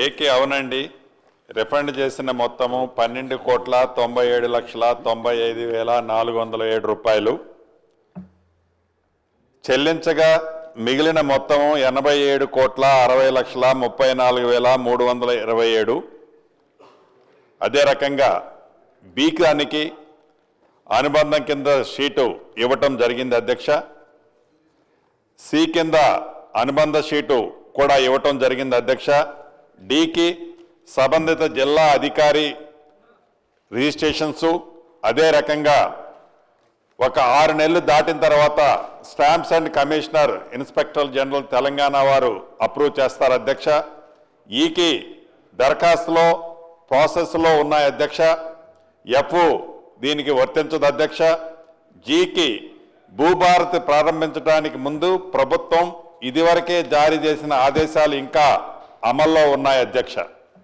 AK అవునండి. Refund చేసిన మొత్తము పన్నెండు కోట్ల తొంభై ఏడు లక్షల తొంభై ఐదు వేల నాలుగు వందల ఏడు రూపాయలు. చెల్లించగా మిగిలిన మొత్తము ఎనభై ఏడు కోట్ల అరవై లక్షల ముప్పై నాలుగు వేల మూడు వందల ఇరవై ఏడు. అదే రకంగా బీకానికి అనుబంధం కింద షీటు ఇవ్వటం జరిగింది అధ్యక్ష. సి కింద అనుబంధ షీటు కూడా ఇవ్వటం జరిగింది అధ్యక్ష. డికి సంబంధిత జిల్లా అధికారి రిజిస్ట్రేషన్స్ అదే రకంగా ఒక ఆరు నెలలు దాటిన తర్వాత stamps and commissioner inspector general Telangana వారు అప్రూవ్ చేస్తారు అధ్యక్ష. ఈకి దరఖాస్తులో ప్రాసెస్లో ఉన్నాయి అధ్యక్ష. ఎఫ్ దీనికి వర్తించదు అధ్యక్ష. జీకి భూభారతి ప్రారంభించడానికి ముందు ప్రభుత్వం ఇదివరకే జారీ చేసిన ఆదేశాలు ఇంకా అమల్లో ఉన్నాయి అధ్యక్ష.